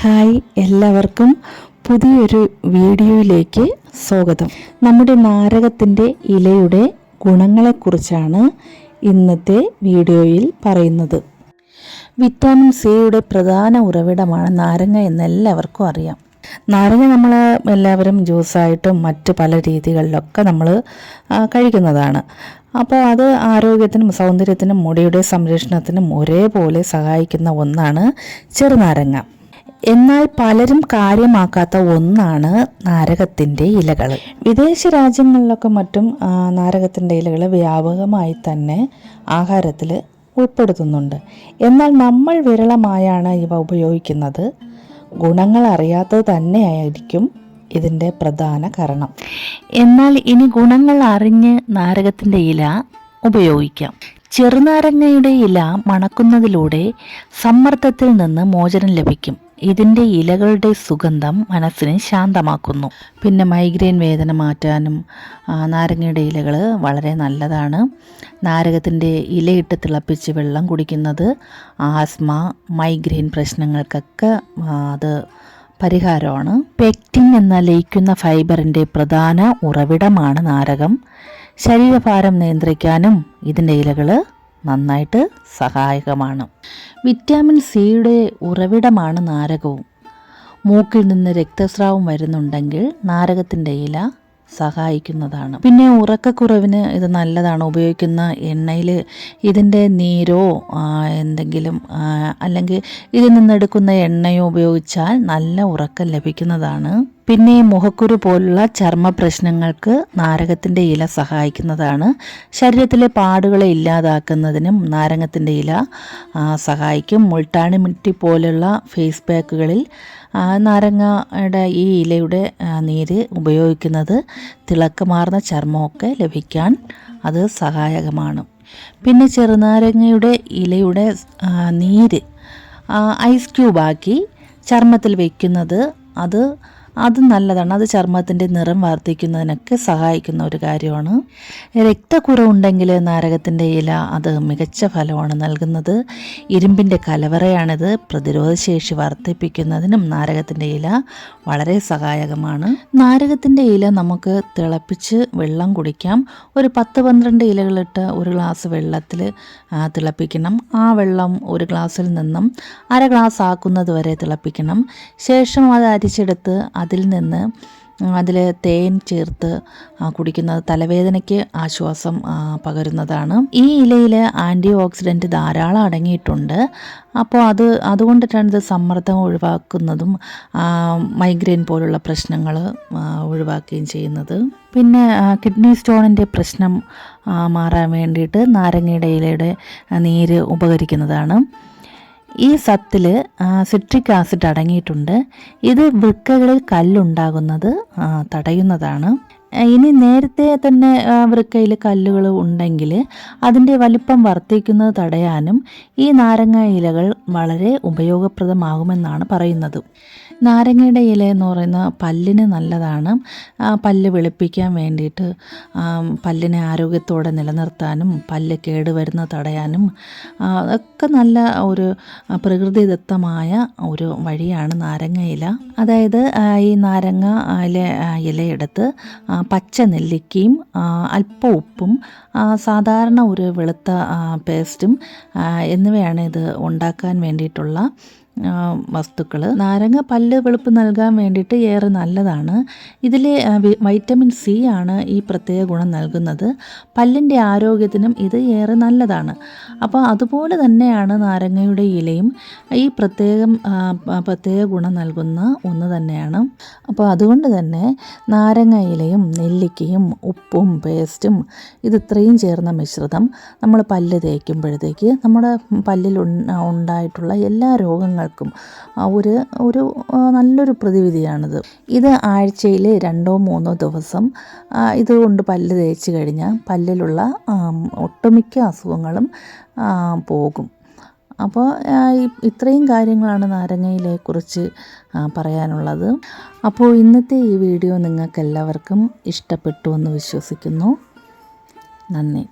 Hi എല്ലാവർക്കും പുതിയൊരു വീഡിയോയിലേക്ക് സ്വാഗതം. നമ്മുടെ നാരകത്തിന്റെ ഇലയുടെ ഗുണങ്ങളെക്കുറിച്ചാണ് ഇന്നത്തെ വീഡിയോയിൽ പറയുന്നത്. വിറ്റാമിൻ സിയുടെ പ്രധാന ഉറവിടമാണ് നാരങ്ങ എന്ന് എല്ലാവർക്കും അറിയാം. നാരങ്ങ നമ്മൾ എല്ലാവരും ജ്യൂസായിട്ടും മറ്റ് പല രീതികളിലൊക്കെ നമ്മൾ കഴിക്കുന്നതാണ്. അപ്പോൾ അത് ആരോഗ്യത്തിനും സൗന്ദര്യത്തിനും മുടിയുടെ സംരക്ഷണത്തിനും ഒരേപോലെ സഹായിക്കുന്ന ഒന്നാണ് ചെറുനാരങ്ങ. എന്നാൽ പലരും കാര്യമാക്കാത്ത ഒന്നാണ് നാരകത്തിന്റെ ഇലകൾ. വിദേശ രാജ്യങ്ങളിലൊക്കെ മറ്റും നാരകത്തിന്റെ ഇലകൾ വ്യാപകമായി തന്നെ ആഹാരത്തിൽ ഉൾപ്പെടുത്തുന്നുണ്ട്. എന്നാൽ നമ്മൾ വിരളമായാണ് ഇവ ഉപയോഗിക്കുന്നത്. ഗുണങ്ങൾ അറിയാത്തത് തന്നെയായിരിക്കും ഇതിന്റെ പ്രധാന കാരണം. എന്നാൽ ഇനി ഗുണങ്ങൾ അറിഞ്ഞ് നാരകത്തിന്റെ ഇല ഉപയോഗിക്കാം. ചെറുനാരങ്ങയുടെ ഇല മണക്കുന്നതിലൂടെ സമ്മർദ്ദത്തിൽ നിന്ന് മോചനം ലഭിക്കും. ഇതിന്റെ ഇലകളുടെ സുഗന്ധം മനസ്സിനെ ശാന്തമാക്കുന്നു. പിന്നെ മൈഗ്രെയിൻ വേദന മാറ്റാനും നാരങ്ങയുടെ ഇലകൾ വളരെ നല്ലതാണ്. നാരകത്തിന്റെ ഇലയിട്ട് തിളപ്പിച്ച് വെള്ളം കുടിക്കുന്നത് ആസ്മ മൈഗ്രെയിൻ പ്രശ്നങ്ങൾക്കൊക്കെ അത് പരിഹാരമാണ്. പെക്റ്റിൻ എന്ന ലയിക്കുന്ന ഫൈബറിന്റെ പ്രധാന ഉറവിടമാണ് നാരകം. ശരീരഭാരം നിയന്ത്രിക്കാനും ഇതിന്റെ ഇലകൾ നന്നായിട്ട് സഹായകമാണ്. വിറ്റാമിൻ സിയുടെ ഉറവിടമാണ് നാരകവും. മൂക്കിൽ നിന്ന് രക്തസ്രാവം വരുന്നുണ്ടെങ്കിൽ നാരകത്തിന്റെ ഇല സഹായിക്കുന്നതാണ്. പിന്നെ ഉറക്കക്കുറവിന് ഇത് നല്ലതാണ്. ഉപയോഗിക്കുന്ന എണ്ണയിൽ ഇതിന്റെ നീരോ എന്തെങ്കിലും അല്ലെങ്കിൽ ഇതിൽ നിന്നെടുക്കുന്ന എണ്ണയോ ഉപയോഗിച്ചാൽ നല്ല ഉറക്കം ലഭിക്കുന്നതാണ്. പിന്നെ ഈ മുഖക്കുരു പോലുള്ള ചർമ്മ പ്രശ്നങ്ങൾക്ക് നാരകത്തിന്റെ ഇല സഹായിക്കുന്നതാണ്. ശരീരത്തിലെ പാടുകളെ ഇല്ലാതാക്കുന്നതിനും നാരകത്തിന്റെ ഇല സഹായിക്കും. മുൾട്ടാണി മിട്ടി പോലുള്ള ഫേസ് പാക്കുകളിൽ നാരങ്ങയുടെ ഈ ഇലയുടെ നീര് ഉപയോഗിക്കുന്നത് തിളക്കമാർന്ന ചർമ്മമൊക്കെ ലഭിക്കാൻ അത് സഹായകമാണ്. പിന്നെ ചെറുനാരങ്ങയുടെ ഇലയുടെ നീര് ഐസ് ക്യൂബാക്കി ചർമ്മത്തിൽ വയ്ക്കുന്നത് അത് അത് നല്ലതാണ്. അത് ചർമ്മത്തിന്റെ നിറം വർദ്ധിക്കുന്നതിനൊക്കെ സഹായിക്കുന്ന ഒരു കാര്യമാണ്. രക്തക്കുറവുണ്ടെങ്കിൽ നാരകത്തിന്റെ ഇല അത് മികച്ച ഫലമാണ് നൽകുന്നത്. ഇരുമ്പിന്റെ കലവറയാണിത്. പ്രതിരോധശേഷി വർദ്ധിപ്പിക്കുന്നതിനും നാരകത്തിന്റെ ഇല വളരെ സഹായകമാണ്. നാരകത്തിന്റെ ഇല നമുക്ക് തിളപ്പിച്ച് വെള്ളം കുടിക്കാം. ഒരു പത്ത് പന്ത്രണ്ട് ഇലകളിട്ട് ഒരു ഗ്ലാസ് വെള്ളത്തിൽ തിളപ്പിക്കണം. ആ വെള്ളം ഒരു ഗ്ലാസ്സിൽ നിന്നും അര ഗ്ലാസ് ആക്കുന്നത് വരെ തിളപ്പിക്കണം. ശേഷം അത് അരിച്ചെടുത്ത് അതിൽ നിന്ന് അതിൽ തേൻ ചേർത്ത് കുടിക്കുന്നത് തലവേദനയ്ക്ക് ആശ്വാസം പകരുന്നതാണ്. ഈ ഇലയിൽ ആന്റി ഓക്സിഡന്റ് ധാരാളം അടങ്ങിയിട്ടുണ്ട്. അപ്പോൾ അത് അതുകൊണ്ടിട്ടാണ് ഇത് സമ്മർദ്ദം ഒഴിവാക്കുന്നതും മൈഗ്രെയിൻ പോലുള്ള പ്രശ്നങ്ങൾ ഒഴിവാക്കുകയും ചെയ്യുന്നത്. പിന്നെ കിഡ്നി സ്റ്റോണിന്റെ പ്രശ്നം മാറാൻ വേണ്ടിയിട്ട് നാരങ്ങയുടെ ഇലയുടെ നീര് ഉപകരിക്കുന്നതാണ്. ഈ സത്തിൽ സിട്രിക് ആസിഡ് അടങ്ങിയിട്ടുണ്ട്. ഇത് വൃക്കകളിൽ കല്ലുണ്ടാകുന്നത് തടയുന്നതാണ്. ഇനി നേരത്തെ തന്നെ വൃക്കയിൽ കല്ലുകൾ ഉണ്ടെങ്കിൽ അതിന്റെ വലിപ്പം വർദ്ധിക്കുന്നത് തടയാനും ഈ നാരങ്ങ ഇലകൾ വളരെ ഉപയോഗപ്രദമാകുമെന്നാണ് പറയുന്നത്. നാരങ്ങയുടെ ഇല എന്ന് പറയുന്ന പല്ലിന് നല്ലതാണ്. പല്ല് വെളുപ്പിക്കാൻ വേണ്ടിയിട്ട് പല്ലിനെ ആരോഗ്യത്തോടെ നിലനിർത്താനും പല്ല് കേടുവരുന്ന തടയാനും ഒക്കെ നല്ല ഒരു പ്രകൃതിദത്തമായ ഒരു വഴിയാണ് നാരങ്ങ ഇല. അതായത് ഈ നാരങ്ങ ഇല ഇലയെടുത്ത് പച്ച നെല്ലിക്കയും അല്പം ഉപ്പും സാധാരണ ഒരു വെളുത്ത പേസ്റ്റും എന്നിവയാണ് ഇത് ഉണ്ടാക്കാൻ വേണ്ടിയിട്ടുള്ള വസ്തുക്കൾ നാരങ്ങ പല്ല് വെളുപ്പ് നൽകാൻ വേണ്ടിയിട്ട് ഏറെ നല്ലതാണ്. ഇതിൽ വൈറ്റമിൻ സി ആണ് ഈ പ്രത്യേക ഗുണം നൽകുന്നത്. പല്ലിന്റെ ആരോഗ്യത്തിനും ഇത് ഏറെ നല്ലതാണ്. അപ്പോൾ അതുപോലെ തന്നെയാണ് നാരങ്ങയുടെ ഇലയും ഈ പ്രത്യേകം പ്രത്യേക ഗുണം നൽകുന്ന ഒന്ന് തന്നെയാണ്. അപ്പോൾ അതുകൊണ്ട് തന്നെ നാരങ്ങ ഇലയും നെല്ലിക്കയും ഉപ്പും പേസ്റ്റും ഇത് ഇത്രയും ചേർന്ന മിശ്രിതം നമ്മൾ പല്ല് തേക്കുമ്പോഴത്തേക്ക് നമ്മുടെ പല്ലിൽ ഉണ്ടായിട്ടുള്ള എല്ലാ രോഗങ്ങൾക്കും ആ, ഒരു ഒരു നല്ലൊരു പ്രതിവിധിയാണിത്. ഇത് ആഴ്ചയിൽ രണ്ടോ മൂന്നോ ദിവസം ഇതുകൊണ്ട് പല്ല് തേച്ച് കഴിഞ്ഞാൽ പല്ലിലുള്ള ഒട്ടുമിക്ക അസുഖങ്ങളും പോകും. അപ്പോൾ ഇത്രയും കാര്യങ്ങളാണ് നാരങ്ങയിലെ കുറിച്ച് പറയാനുള്ളത്. അപ്പോൾ ഇന്നത്തെ ഈ വീഡിയോ നിങ്ങൾക്കെല്ലാവർക്കും ഇഷ്ടപ്പെട്ടു എന്ന് വിശ്വസിക്കുന്നു. നന്ദി.